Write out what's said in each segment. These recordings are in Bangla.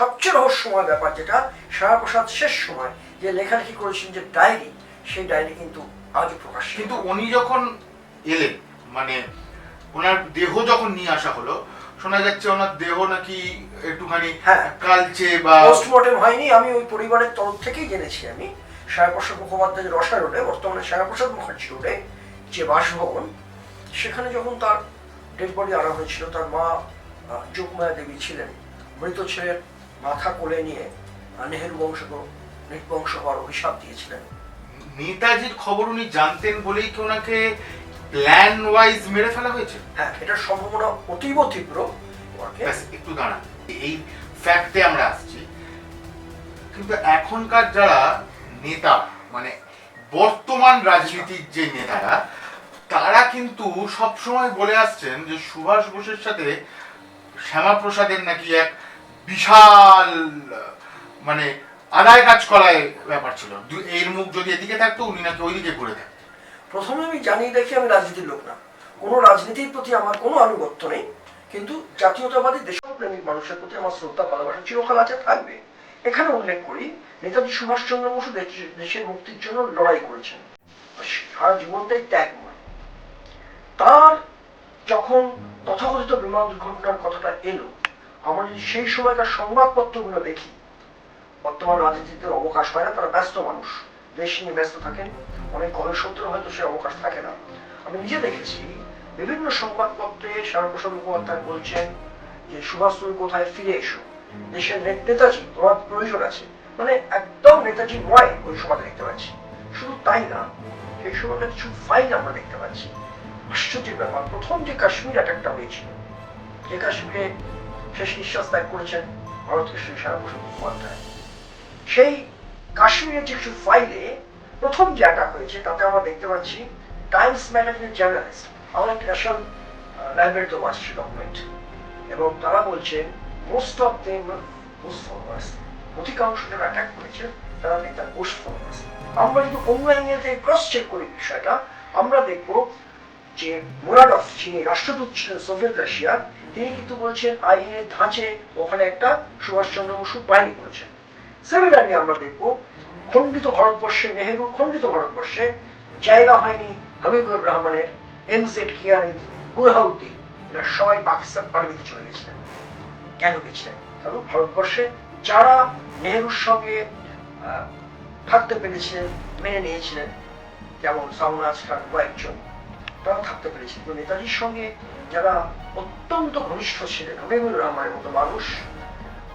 সবচেয়ে রহস্যময় ব্যাপার যেটা শ্যামাপ্রসাদ শেষ সময় যে লেখালেখি করেছেন যে ডায়েরি সেই ডায়েরি কিন্তু আজও প্রকাশ কিন্তু উনি যখন এলেন মানে ওনার দেহ যখন নিয়ে আসা হলো শোনা যাচ্ছে ওনার দেহ নাকি একটুখানি হ্যাঁ। কালচে বা পোস্টমর্টেম হয়নি আমি ওই পরিবারের তরফ থেকেই জেনেছি আমি শ্যামাপ্রসাদ মুখোপাধ্যায় রসায় রোডে বর্তমানে শ্যামাপ্রসাদ মুখার্জি রোডে যে বাসভবন সেখানে যখন তার ডেড বডি আনা হয়েছিল তার মা যোগমায়া দেবী ছিলেন মৃত ছেলের মাথা কোলে নিয়ে নেহেরু বংশকে নির্বংশ হওয়ার অভিশাপ দিয়েছিলেন। নেতাজির খবর উনি জানতেন বলেই কি ওনাকে প্ল্যান ওয়াইজ মেরে ফেলা হয়েছে? হ্যাঁ এটার সম্ভাবনা অতীব তীব্র। একটু দাঁড়ান। এই ফ্যাক্টে আমরা আসছি। কিন্তু এখনকার যারা নেতা মানে বর্তমান রাজনীতির যে নেতারা তারা কিন্তু সবসময় বলে আসছেন যে সুভাষ বোসের সাথে শ্যামাপ্রসাদের নাকি এক বিশাল মানে আদায় কাজ করায় ব্যাপার ছিল। এর মুখ যদি এদিকে থাকতো, উনি নাকি ওইদিকে ঘুরে থাকতেন। প্রথমে আমি জানিয়ে দেখি আমি রাজনীতির লোক না। কোনো রাজনীতির প্রতি আমার কোনো আনুগত্য নেই, কিন্তু জাতীয়তাবাদী দেশপ্রেমিক মানুষের প্রতি আমার শ্রদ্ধা, ভালোবাসা চিরকাল আছে, থাকবে। এখানে উল্লেখ করি, নেতাজি সুভাষচন্দ্র বসু দেশ- দেশের মুক্তির জন্য লড়াই করেছেন। সারা জীবনটাই ত্যাগময় তার যখন তথাকথিত বিমান দুর্ঘটনার কথাটা এলো আমরা যদি সেই সময়কার সংবাদপত্রগুলো দেখি, বর্তমান রাজনীতিতে অবকাশ হয় না, তারা ব্যস্ত মানুষ। দেশ নিয়ে ব্যস্ত থাকেন, অনেক গবেষকদের হয়তো সে অবকাশ থাকে না। আমি নিজে দেখেছি, বিভিন্ন সংবাদপত্রে শ্যামাপ্রসাদ মুখোপাধ্যায় বলছেন যে, সুভাষ, তুমি কোথায় ফিরে এসো? দেশের নেতাজি তোমার প্রয়োজন আছে। মানে একদম নেতাজি নয় ওই সময় দেখতে পাচ্ছি। শুধু তাই না, সেই সময়টা কিছু ফাইল আমরা দেখতে পাচ্ছি। আশ্চর্যের ব্যাপার, প্রথম যে কাশ্মীর অ্যাটাকটা হয়েছিল, যে কাশ্মীরে শেষ নিঃশ্বাস ত্যাগ করেছেন ভারতকেশ্বরী শ্যামাপ্রসাদ মুখোপাধ্যায় সেই কাশ্মীরের যে কিছু ফাইলে প্রথম যে অ্যাটাক হয়েছে তাতে আমরা দেখতে পাচ্ছি টাইমস ম্যাগাজিনের জার্নালিস্ট আমার একটা ন্যাশনাল লাইব্রেরিতে আসছে ডকুমেন্ট এবং তারা বলছেন most of them post followers অধিকাংশ যারা অ্যাটাক করেছে তারা নেতার পোস্ট ফলোয়ার্স আমরা যদি অন্য অ্যাঙ্গেলতে ক্রস চেক করি বিষয়টা আমরা দেখব যে মুরাডফ যিনি রাষ্ট্রদূত ছিলেন সোভিয়েত রাশিয়ার তিনি কিন্তু বলছেন আইনের ধাঁচে ওখানে একটা সুভাষচন্দ্র বসু বাহিনী করেছেন সিমিলারলি আমরা দেখব, খণ্ডিত ভারতবর্ষে, নেহেরু খণ্ডিত ভারতবর্ষে, জায়গা হয়নি হাবিবুর রহমানের এমজেড কিয়ানি গুরহাউদ্দিন এরা সবাই পাকিস্তান পারমিতে চলে গেছিলেন। কেন গেছিলেন? কারণ ভারতবর্ষে যারা নেহেরুর সঙ্গে থাকতে পেরেছিলেন, মেনে নিয়েছিলেন, যেমন সামনাজ খান কয়েকজন। তারা থাকতে পেরেছিল কিন্তু নেতাজির সঙ্গে যারা অত্যন্ত ঘনিষ্ঠ ছিলেন হাবিবুর রহমানের মতো মানুষ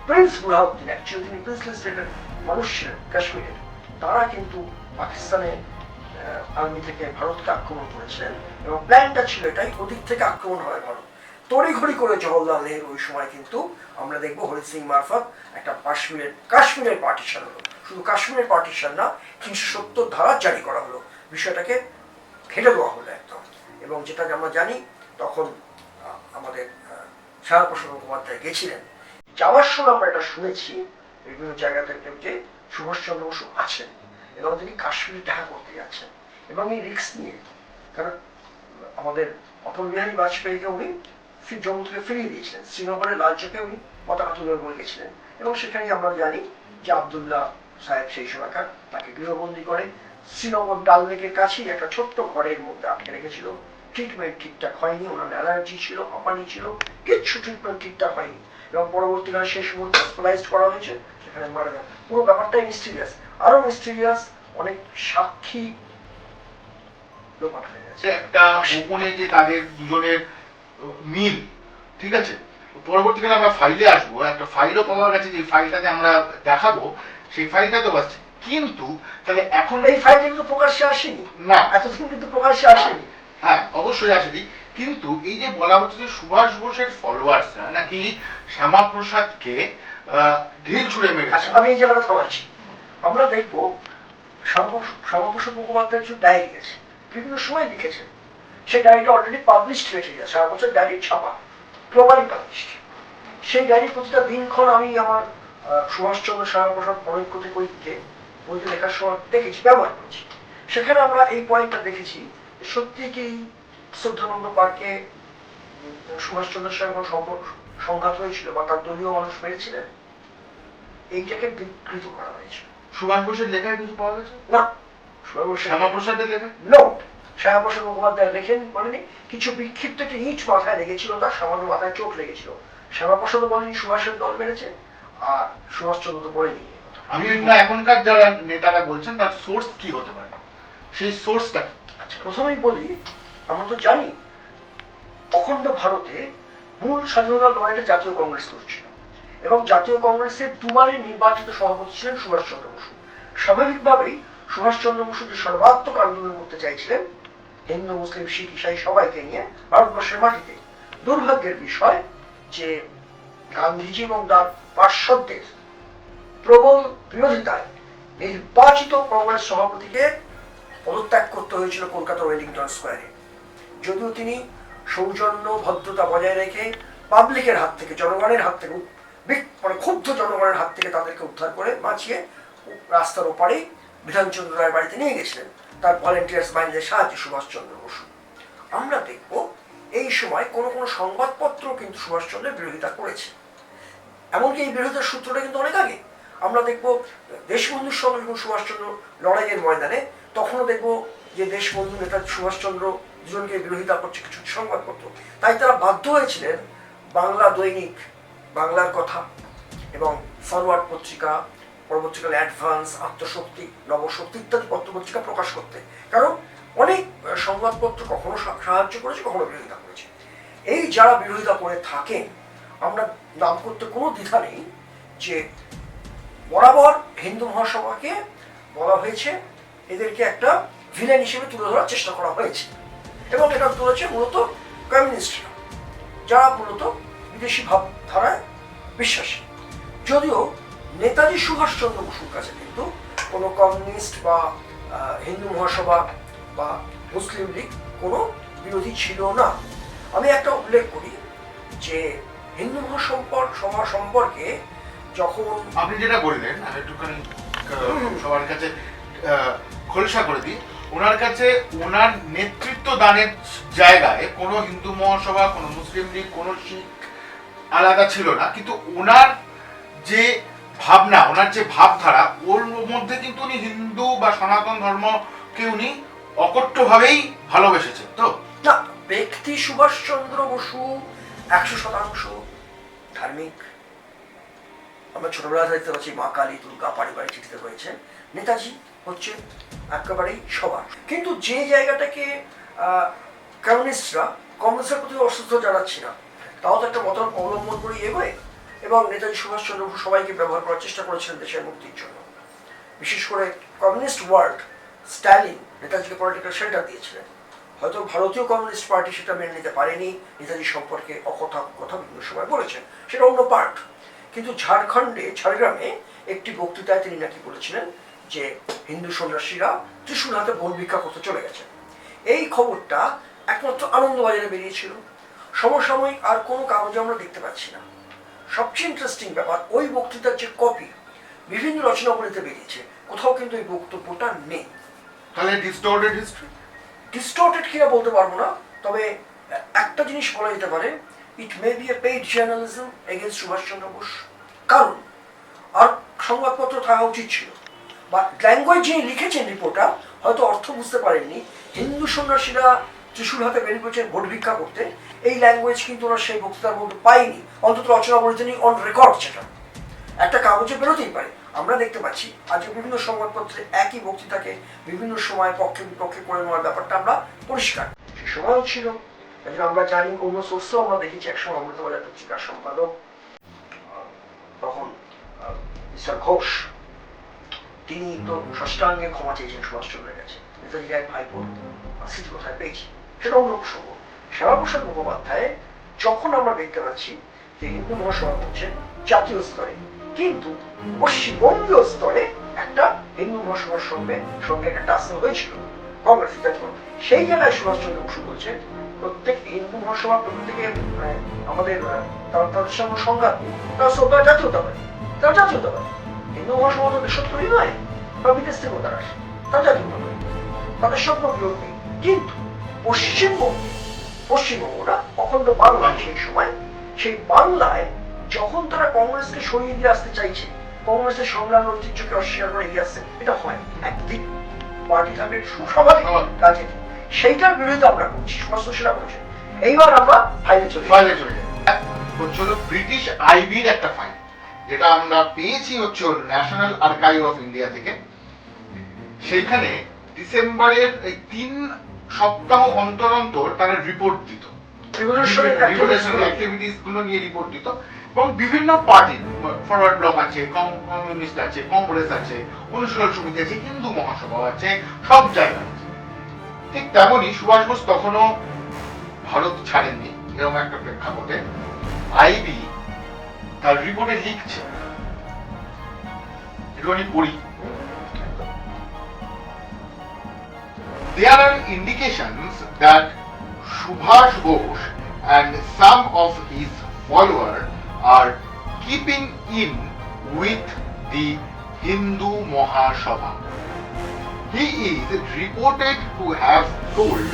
প্রিন্স বুরহাউদ্দিন অ্যাকচুয়ালি তিনি প্রিন্সলি স্টেটের মানুষ ছিলেন কাশ্মীরের তারা কিন্তু পাকিস্তানের আর্মি থেকে ভারতকে আক্রমণ করেছিলেন এবং প্ল্যানটা ছিল এটাই ওদিক থেকে আক্রমণ হয় ভারত তড়িঘড়ি করে জওহরলাল নেহরু ওই সময় কিন্তু আমরা দেখব হরিত সিং মারফত একটা কাশ্মীরের কাশ্মীরের পার্টিশন হলো শুধু কাশ্মীরের পার্টিশন না তিনশো সত্তর ধারা জারি করা হলো বিষয়টাকে ঘেটে দেওয়া হলো একদম এবং যেটা আমরা জানি, তখন আমাদের শ্যামাপ্রসাদ মুখোপাধ্যায় গেছিলেন। যাওয়ার সময় আমরা এটা শুনেছি, বিভিন্ন জায়গা থেকে যে সুভাষচন্দ্র বসু আছেন এবং তিনি কাশ্মীর দেখা করতে যাচ্ছেন। এবং এই রিস্ক নিয়ে, কারণ আমাদের অটল বিহারী বাজপেয়ীকে উনি জম্মু থেকে ফিরিয়ে দিয়েছিলেন। শ্রীনগরের লাল চোখে উনি পতাকা তুলে করে গেছিলেন। এবং সেখানে আমরা জানি যে আবদুল্লাহ সাহেব সেই সময়কার তাকে গৃহবন্দী করে শ্রীনগর ডাল লেকের কাছেই একটা ছোট্ট ঘরের মধ্যে আটকে রেখেছিল। ট্রিটমেন্ট ঠিকঠাক হয়নি ওনার অ্যালার্জি ছিল হাঁপানি ছিল কিচ্ছু ট্রিটমেন্ট ঠিকঠাক হয়নি। এবং পরবর্তীকালে শেষ মুহূর্তে হসপিটালাইজড করা হয়েছে সেখানে মারা গেল। পুরো ব্যাপারটাই মিস্টিরিয়াস আরও মিস্টিরিয়াস অনেক সাক্ষী একটা গোপনে যে তাদের দুজনের মিল ঠিক আছে? পরবর্তীকালে আমরা ফাইলে আসব একটা ফাইলও পাওয়া গেছে যে ফাইলটাতে আমরা দেখাবো সেই ফাইলটা তো পাচ্ছি কিন্তু তাহলে এখন এই ফাইল কিন্তু প্রকাশ্যে আসেনি। না। এতদিন কিন্তু প্রকাশ্যে আসেনি। হ্যাঁ অবশ্যই আসেনি কিন্তু এই যে বলা হচ্ছে যে সুভাষ বোসের ফলোয়ার্সরা নাকি শ্যামাপ্রসাদকে ঢিল ছুঁড়ে মেরেছে? আচ্ছা আমি এই জায়গাটা থামাচ্ছি আমরা দেখব শ্যামাপ্রসাদ মুখোপাধ্যায় কিছু ডায়েরি আছে, বিভিন্ন সময় লিখেছেন সেই ডায়েরিটা অলরেডি পাবলিশড হয়েছে সারা বছর ডায়েরি ছাপা গ্লোবালি পাবলিশড সেই ডায়েরি প্রতিটা দিনক্ষণ আমি আমার সুভাষচন্দ্র শ্যামাপ্রসাদ অনেক কোটি বইতে বইতে লেখার সময় দেখেছি, ব্যবহার করেছি। সেখানে আমরা এই পয়েন্টটা দেখেছি যে সত্যি কি শ্রদ্ধানন্দ পার্কে সুভাষচন্দ্রের সঙ্গে কোনো সংঘাত হয়েছিল বা তার দলীয় মানুষ মেরেছিলেন? এইটাকে বিকৃত করা হয়েছে। সুভাষ বোসের লেখায় কিছু পাওয়া গেছে? না। শ্যামাপ্রসাদের লেখা নো শ্যামাপ্রসাদ মুখোপাধ্যায় লেখেন বলেনি। কিছু বিক্ষিপ্ত একটি ইট মাথায় লেগেছিল তার সামান্য মাথায় চোখ লেগেছিল। শ্যামাপ্রসাদ বলেনি সুভাষের দল মেরেছে আর সুভাষচন্দ্র তো বলেনি এ আমি না এখনকার যারা নেতারা বলছেন তার সোর্স কি হতে পারে? সেই সোর্সটা প্রথমেই বলি, আমরা তো জানি, অখণ্ড ভারতে মূল স্বাধীনতা লড়াইটা জাতীয় কংগ্রেস করছিল এবং জাতীয় কংগ্রেসের দুবারে নির্বাচিত সভাপতি ছিলেন সুভাষচন্দ্র বসু। স্বাভাবিকভাবেই সুভাষচন্দ্র বসু যে সর্বাত্মক আন্দোলন করতে চাইছিলেন, হিন্দু, মুসলিম, শিখ, ইসাই সবাইকে নিয়ে ভারতবর্ষের মাটিতে। দুর্ভাগ্যের বিষয় যে গান্ধীজি এবং তার পার্শ্বদের প্রবল বিরোধিতায় নির্বাচিত কংগ্রেস সভাপতিকে পদত্যাগ করতে হয়েছিল কলকাতা ওয়েলিংটন স্কোয়ারে। যদিও তিনি সৌজন্য ভদ্রতা বজায় রেখে পাবলিকের হাত থেকে, জনগণের হাত থেকে মানে ক্ষুব্ধ জনগণের হাত থেকে তাদেরকে উদ্ধার করে বাঁচিয়ে রাস্তার ওপারেই বিধানচন্দ্র রায়ের বাড়িতে নিয়ে গেছিলেন। তার ভলেন্টিয়ার্স বাহিনীদের সাহায্যে সুভাষচন্দ্র বসু। আমরা দেখব এই সময় কোনো কোনো সংবাদপত্র কিন্তু সুভাষচন্দ্রের বিরোধিতা করেছে। এমনকি এই বিরোধিতার সূত্রটা কিন্তু অনেক আগে। আমরা দেখব দেশবন্ধুর সঙ্গে যখন সুভাষচন্দ্র লড়াইয়ের ময়দানে তখনও দেখব যে দেশবন্ধু নেতা সুভাষচন্দ্র দুজনকে বিরোধিতা করছে কিছু সংবাদপত্র। তাই তারা বাধ্য হয়েছিলেন বাংলা দৈনিক, বাংলার কথা এবং ফরওয়ার্ড পত্রিকা, পরবর্তীকালে অ্যাডভান্স, আত্মশক্তি, নবশক্তি ইত্যাদি পত্রপত্রিকা প্রকাশ করতে। কারণ অনেক সংবাদপত্র কখনো সাহায্য করেছে, কখনো বিরোধিতা করেছে। এই যারা বিরোধিতা করে থাকেন, আমরা নাম করতে কোনো দ্বিধা নেই যে বরাবর হিন্দু মহাসভাকে বলা হয়েছে এদেরকে একটা ভিলেন হিসেবে তুলে ধরার চেষ্টা করা হয়েছে। এবং এটা তুলেছে মূলত কমিউনিস্টরা যারা মূলত বিদেশি ভাবধারায় বিশ্বাসী। যদিও নেতাজি সুভাষচন্দ্র বসুর কাছে কিন্তু কোনো কমিউনিস্ট বা হিন্দু মহাসভা বা মুসলিম লীগ কোনো বিরোধী ছিল না। আমি একটা উল্লেখ করি যে হিন্দু মহাসম্পর্ক সভা সম্পর্কে যখন আপনি যেটা বললেন আমি একটুখানি সবার কাছে খোলসা করে দিই। ওনার কাছে ওনার নেতৃত্ব দানের জায়গায় কোনো হিন্দু মহাসভা, কোনো মুসলিম লীগ, কোনো শিখ আলাদা ছিল না। কিন্তু ওনার যে ভাবনা, ওনার যে ভাবধারা, ওর মধ্যে কিন্তু উনি হিন্দু বা সনাতন ধর্মকে উনি অকট্টভাবেই ভালোবেসেছেন। তো? না, ব্যক্তি সুভাষচন্দ্র বসু একশো শতাংশ ধার্মিক। আমরা ছোটবেলা দেখতে পাচ্ছি মা কালী, দুর্গা, পারিবারিক চিঠিতে রয়েছে। নেতাজি হচ্ছে একেবারেই সবার। কিন্তু যে জায়গাটাকে কমিউনিস্টরা কংগ্রেসের প্রতি অসুস্থ জানাচ্ছি না, তাও তো একটা মত অবলম্বন করে এগোয় এবং নেতাজি সুভাষচন্দ্র বসু সবাইকে ব্যবহার করার চেষ্টা করেছিলেন দেশের মুক্তির জন্য। বিশেষ করে কমিউনিস্ট ওয়ার্ল্ড, স্ট্যালিন নেতাজিকে পলিটিক্যাল সেন্টার দিয়েছিলেন। হয়তো ভারতীয় কমিউনিস্ট পার্টি সেটা মেনে নিতে পারেনি, নেতাজি সম্পর্কে অকথা কথা বিভিন্ন সময় বলেছেন, সেটা অন্য পার্ট। কিন্তু ঝাড়খণ্ডে, ঝাড়গ্রামে একটি বক্তৃতায় তিনি নাকি বলেছিলেন যে হিন্দু সন্ন্যাসীরা ত্রিশূল হাতে বন ভিক্ষা করতে চলে গেছেন এই খবরটা একমাত্র আনন্দবাজারে বেরিয়েছিল। সমসাময়িক আর কোনো কাগজে আমরা দেখতে পাচ্ছি না। সবচেয়ে ইন্টারেস্টিং ব্যাপার ওই বক্তৃতার যে কপি বিভিন্ন রচনাবলীতে বেরিয়েছে কোথাও কিন্তু এই বক্তব্যটা নেই। তাহলে ডিস্টোর্টেড হিস্ট্রি ডিস্টর্টেড কিনা বলতে পারব না তবে একটা জিনিস বলা যেতে পারে it may be a paid journalism against Subhash Chandra Bose কারণ আর সংবাদপত্র থাকা উচিত ছিল। বা ল্যাঙ্গুয়েজ যিনি লিখেছেন রিপোর্টার হয়তো অর্থ বুঝতে পারেননি। হিন্দু সন্ন্যাসীরা ত্রিশূল হাতে বেরিয়ে পড়েছেন, ভোট ভিক্ষা করতে, এই ল্যাঙ্গুয়েজ কিন্তু ওরা সেই বক্তৃতার মধ্যে পাইনি অন্তত রচনা বলতে নেই অন রেকর্ড সেটা একটা কাগজে বেরোতেই পারে। আমরা দেখতে পাচ্ছি, আজকে বিভিন্ন সংবাদপত্রে একই বক্তৃতাকে বিভিন্ন সময় পক্ষে বিপক্ষে করে নেওয়ার ব্যাপারটা আমরা পরিষ্কার। সে সময়ও ছিল। আমরা জানি, অন্য সোর্সও আমরা দেখেছি। একসময় অমৃতবাজার পত্রিকার সম্পাদক তখন ঘোষ তিনি তো ষষ্ঠাঙ্গে ক্ষমা চেয়েছেন সুভাষচন্দ্রের কাছে নেতাজির এক ভাইপোর স্মৃতি কোথায় পেয়েছি। সেটা অন্য প্রসঙ্গ শ্যামাপ্রসাদ মুখোপাধ্যায় যখন আমরা দেখতে পাচ্ছি যে হিন্দু মহাসভা করছে জাতীয় স্তরে, কিন্তু পশ্চিমবঙ্গীয় স্তরে একটা হিন্দু মহাসভার সঙ্গে সঙ্গে একটা টাসল হয়েছিল কংগ্রেস জাতীয় সেই জায়গায় সুভাষচন্দ্র বসু বলছে প্রত্যেক হিন্দু মহাসভা প্রত্যেকে মানে আমাদের তাদের সঙ্গে সংঘাত। নেই। তারা তারা জাতীয়তাবাদী তারা জাতীয়তাবাদী মহাসভা তো দেশের তৈরি নয় বা বিদেশ থেকেও তারা আসে তারা জাতীয়তাবাদী তাদের সব বিরোধ নেই কিন্তু পশ্চিমবঙ্গে পশ্চিমবঙ্গরা অখণ্ড বাংলা সেই সময়। সেই বাংলায় যখন তারা কংগ্রেসকে সরিয়ে দিয়ে আসতে চাইছে কংগ্রেসের সংগ্রাম ঐতিহ্যকে অস্বীকার করে এগিয়ে আসছে এটা হয় না। একদিন পার্টি থাকবে সুস্বাভাবিক কাজে। সেইটার বিরুদ্ধে আমরা করছি সুভাষ সেটা করছে এইবার আমরা ফাইলে চলে ফাইলে চলে হচ্ছে ব্রিটিশ আইবির একটা ফাইল যেটা আমরা পেয়েছি হচ্ছে ন্যাশনাল আর্কাইভ অফ ইন্ডিয়া থেকে সেখানে ডিসেম্বরের এই তিন সপ্তাহ অন্তর অন্তর তারা রিপোর্ট দিত। গুলো। অ্যাক্টিভিটিসগুলো নিয়ে। রিপোর্ট দিত। এবং বিভিন্ন পার্টি ফরওয়ার্ড ব্লক আছে কমিউনিস্ট আছে কংগ্রেস আছে অনুশীলন সমিতি আছে হিন্দু মহাসভা আছে সব জায়গায় আছে। ঠিক তেমনই সুভাষ বোস তখনও ভারত ছাড়েননি এরকম একটা প্রেক্ষাপটে। আইবি তার রিপোর্টে লিখছে একটুখানি পড়ি There are indications that Subhash Bose and some of his followers are keeping in with the Hindu Mahasabha. He is reported to have told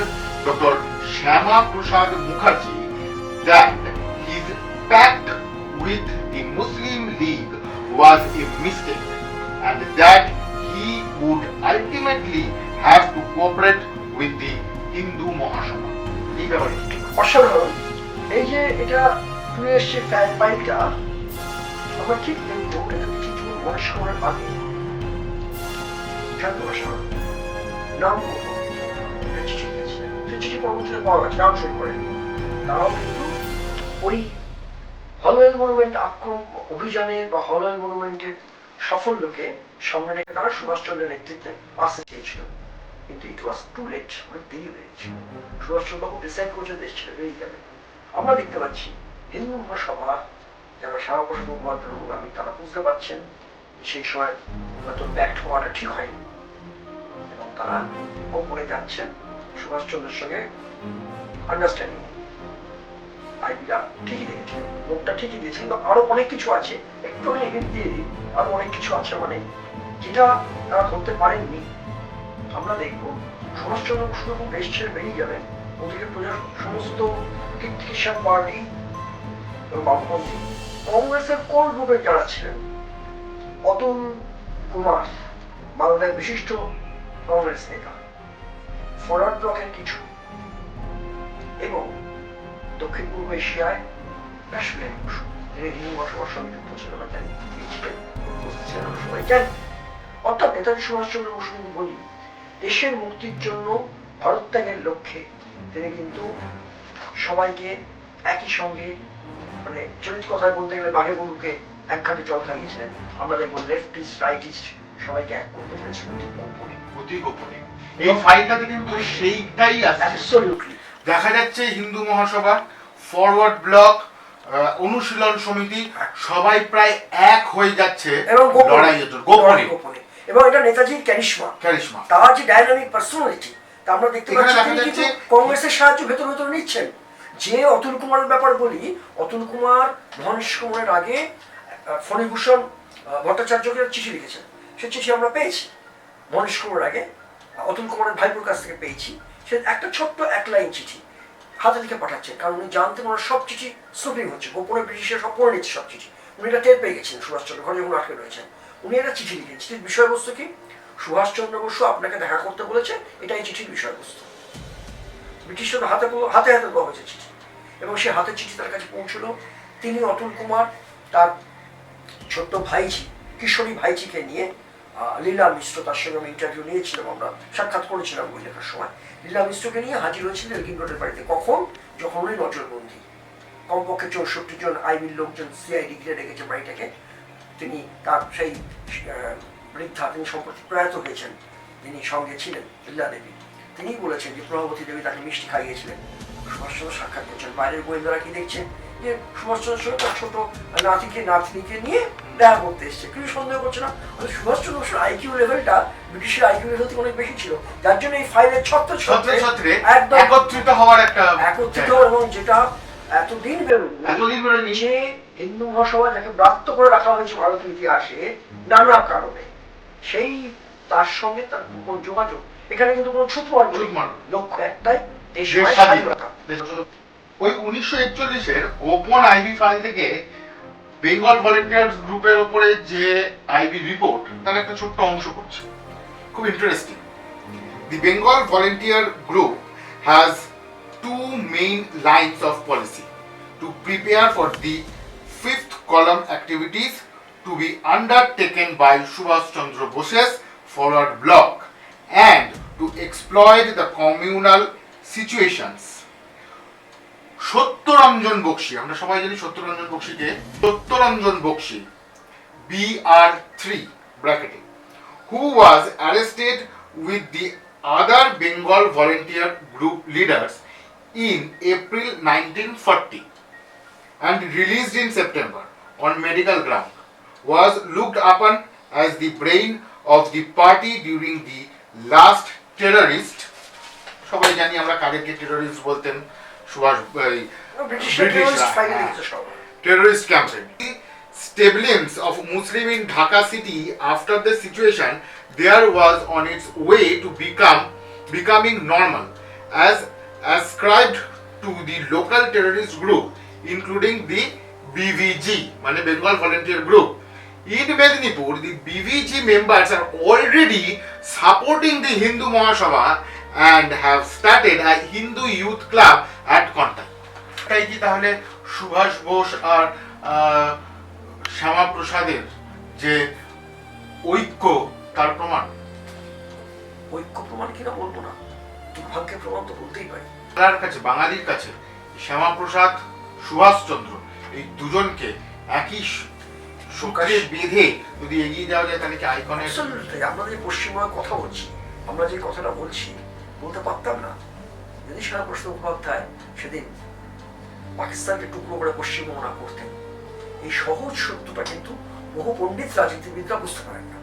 Dr. Shama Prasad Mukherjee that his pact with the Muslim League was a mistake and that he would ultimately have to cooperate with the Hindu Mahasabha. নাম চিঠি পাওয়া গেছে নাম সই করে তারাও কিন্তু ওই হলওয়েল মনুমেন্ট আক্রমণ অভিযানের বা হলওয়েল মনুমেন্টের সাফল্যকে রেখে তারা সুভাষচন্দ্রের নেতৃত্বে আসতে চেয়েছিল কিন্তু ইট ওয়াজ টু লেট অনেক দেরি হয়ে গেছে। সুভাষচন্দ্রবাবু ডিসাইড করছে দেশ ছেড়ে বেরিয়ে যাবে। আমরা দেখতে পাচ্ছি, হিন্দু মহাসভা যারা শ্যামাপ্রসাদ মুখোপাধ্যায় আমি তারা বুঝতে পারছেন সেই সময় হয়তো ব্যাক্ট হওয়াটা ঠিক হয়নি। এবং তারা গোপনে যাচ্ছেন সুভাষচন্দ্রের সঙ্গে আন্ডারস্ট্যান্ডিং আইডিয়া ঠিকই দেখেছেন মুখটা ঠিকই দিয়েছেন কিন্তু আরও অনেক কিছু আছে। একটু আমি এগিয়ে দিয়ে দিই, আরও অনেক কিছু আছে মানে যেটা তারা করতে পারেননি। আমরা দেখব সুভাষচন্দ্র বসু যখন দেশ ছেড়ে বেরিয়ে যাবেন, ওদিকে প্রজার সমস্ত খ্রিস্টান পার্টি বামপন্থী কংগ্রেসের কোর গ্রুপে যারা ছিলেন? অতুল কুমার, বাংলাদেশের বিশিষ্ট কংগ্রেস নেতা ফরওয়ার্ড ব্লকের কিছু। এবং দক্ষিণ পূর্ব এশিয়ায় কাশ্মীরের বসু তিনি হিন্দু বসবাস সঙ্গে যুক্ত ছিল না জানি সবাই জানি অর্থাৎ নেতাজি সুভাষচন্দ্র বসু বলি দেশের মুক্তির জন্য ভারত ত্যাগের লক্ষ্যে তিনি কিন্তু সবাইকে একই সঙ্গে মানে চলিত কথায় বলতে গেলে বাঘে গরুকে এক ঘাটে জল খাইয়েছিলেন আমরা দেখব লেফটিস্ট রাইটিস্ট সবাইকে এক করতে গোপনে অতি গোপনে এই ফাইলটাতে কিন্তু সেইটাই আছে অ্যাবসলিউটলি দেখা যাচ্ছে হিন্দু মহাসভা ফরওয়ার্ড ব্লক অনুশীলন সমিতি সবাই প্রায় এক হয়ে যাচ্ছে এবং গোপনে লড়াইয়ের জন্য গোপনে। গোপনে। এবং এটা নেতাজির ক্যারিশমা। ক্যারিশমা। তার যে ডাইনামিক পার্সোনালিটি তা আমরা দেখতে পাচ্ছি কংগ্রেসের সাহায্য ভেতর ভেতর নিচ্ছেন। যে অতুল কুমারের ব্যাপার বলি অতুল কুমার মহানিশ কুমারের আগে ফণীভূষণ ভট্টাচার্যকে চিঠি লিখেছেন। সে চিঠি আমরা পেয়েছি। মহানিশ কুমারের আগে অতুল কুমারের ভাইপুর কাছ থেকে পেয়েছি। সে একটা ছোট্ট এক লাইন চিঠি হাতে লিখে পাঠাচ্ছেন কারণ উনি জানতেন ওনার সব চিঠি সুপ্রিম হচ্ছে, গোপনে ব্রিটিশের সব পড়ে নিচ্ছে সব চিঠি। উনি এটা টের পেয়ে গেছেন সুভাষচন্দ্র ঘরে যখন আটকে রয়েছেন। উনি একটা চিঠি লিখেন, চিঠির বিষয়বস্তু কি? সুভাষচন্দ্র বসু আপনাকে দেখা করতে বলেছে, এটাই চিঠির বিষয়বস্তু। ব্রিটিশরা হাতে হাতে হাতে দেওয়া হয়েছে চিঠি। এবং সে হাতে চিঠি তার কাছে পৌঁছলো। তিনি অতুল কুমার, তার ছোট্ট ভাইঝি, কিশোরী ভাইঝিকে নিয়ে লীলা মিশ্র তার সঙ্গে আমি ইন্টারভিউ নিয়েছিলাম, আমরা সাক্ষাৎ করেছিলাম বই লেখার সময়। লীলা মিশ্রকে নিয়ে হাজির হয়েছিলেন এলকিন রোডের বাড়িতে। কখন? যখন উনি নজরবন্দি। কমপক্ষে চৌষট্টি জন আইবির লোকজন সিআইডি ঘিরে রেখেছে বাড়িটাকে। তিনি তার সেই বৃদ্ধা, তিনি সম্প্রতি প্রয়াত হয়েছেন। তিনি সঙ্গে ছিলেন লীলা দেবী। তিনি বলেছেন যে প্রভাবতী দেবী তাকে মিষ্টি খাইয়েছিলেন। সুভাষচন্দ্র সাক্ষাৎ করছেন। বাইরের গোয়েন্দারা কি দেখছেন যে সুভাষচন্দ্র তার ছোট নাতিকে নাতনিকে নিয়ে দেখা করতে এসছে। কিছু সন্দেহ করছে না। সুভাষচন্দ্র বসুর আইকিউ লেভেলটা ব্রিটিশের আইকিউ লেভেল থেকে অনেক বেশি ছিল। যার জন্য এই ফাইলের ছত্র ছত্রে একদম একত্রিত হওয়ার একটা একত্রিত এবং যেটা এতদিন এতদিন বেরোয়নি। যে হিন্দু মহাসভা যাকে ব্রাত্য করে রাখা হয়েছে ভারতের ইতিহাসে নানা কারণে সেই তার সঙ্গে তার কোন যোগাযোগ। এখানে কিন্তু কোনো ছুট লক্ষ্য একটাই দেশ দেশ স্বাধীন। স্বাধীন। রাখা ওই উনিশশো একচল্লিশের গোপন আইবি ফাইল থেকে বেঙ্গল ভলেন্টিয়ার্স গ্রুপের উপরে যে আইবি রিপোর্ট, তার একটা ছোট্ট অংশ করছে। খুব interesting the Bengal volunteer group has two main lines of policy to prepare for the fifth column activities be undertaken by Subhash Chandra Bose's forward bloc and to exploit the communal situations. Satyaranjan Bakshi আমরা সবাই জানি Satyaranjan বক্সিকে Satyaranjan Bakshi B R three ব্র্যাকেটে who was arrested with the other Bengal volunteer group leaders in April 1940 and released in September on medical ground, was looked upon as the brain of the party during the last terrorist সবাই জানি আমরা কাদেরকে টেররিস্ট বলতেন সুভাষ terrorist হ্যাঁ। campaign. The of Muslim in Dhaka city after the situation there was on its way to become becoming normal as ascribed to the local terrorist group including the BVG মানে Bengal Volunteer Group. In Medinipur, the BVG members are already supporting the Hindu Mahasabha and have started a Hindu youth club at Kontak. তাই কি তাহলে সুভাষ বোস আর আহ, শ্যামা প্রসাদের যে ঐক্য তার প্রমাণ? ঐক্য প্রমাণ কিনা বলব না। দুর্ভাগ্যের প্রমাণ তো বলতেই পারি। তার কাছে বাঙালির কাছে শ্যামা প্রসাদ সুভাষচন্দ্র এই দুজনকে একই সূত্রে বেঁধে যদি এগিয়ে যাওয়া যায় তাহলে কি আইকনের আমরা যে পশ্চিমবঙ্গে কথা বলছি আমরা যে কথাটা বলছি বলতে পারতাম না। যদি সেনাপ্রশ্ন মুখোপাধ্যায় সেদিন পাকিস্তানকে টুকরো করে পশ্চিমবঙ্গ না করতেন এই সহজ সত্যটা কিন্তু বহু পণ্ডিত রাজনীতিবিদরা বুঝতে পারেন না।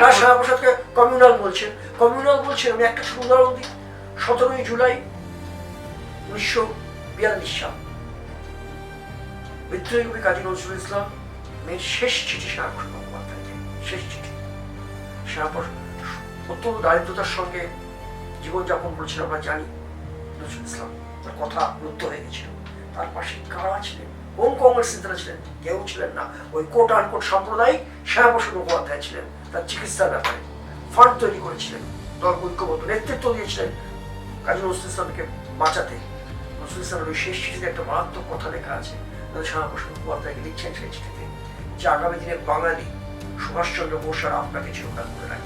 তারা সেনাপ্রসাদকে কমিউনাল বলছেন। কমিউনাল বলছেন আমি একটা ছোট উদাহরণ দিই। সতেরোই জুলাই উনিশশো বিয়াল্লিশ সাল বিদ্রোহী কবি কাজী নজরুল ইসলাম মেয়ের শেষ চিঠি সেনাপ্রসাদ মুখোপাধ্যায়কে শেষ চিঠি। সেনাপ্রসাদ অত্যন্ত দারিদ্রতার সঙ্গে জীবনযাপন করেছিল আমরা জানি। নজরুল ইসলাম তার কথা রুদ্ধ হয়ে গেছিল। তার পাশে কারা ছিলেন? ছিলেন? কেউ ছিলেন না। ওই কোট আনকোট সাম্প্রদায়িক শ্যামাপ্রসাদ মুখোপাধ্যায় ছিলেন তার চিকিৎসার ব্যাপারে। ফান্ড তৈরি করেছিলেন। দল ঐক্যবদ্ধ। নেতৃত্ব দিয়েছিলেন কাজী নজরুল ইসলামকে বাঁচাতে। নজরুল ইসলামের ওই শেষ চিঠিতে একটা মারাত্মক কথা লেখা আছে। শ্যামাপ্রসাদ মুখোপাধ্যায়কে লিখছেন সেই চিঠিতে যে আগামী দিনে বাঙালি সুভাষচন্দ্র বোস আর আপনাকে চিরকাল করে রাখবে।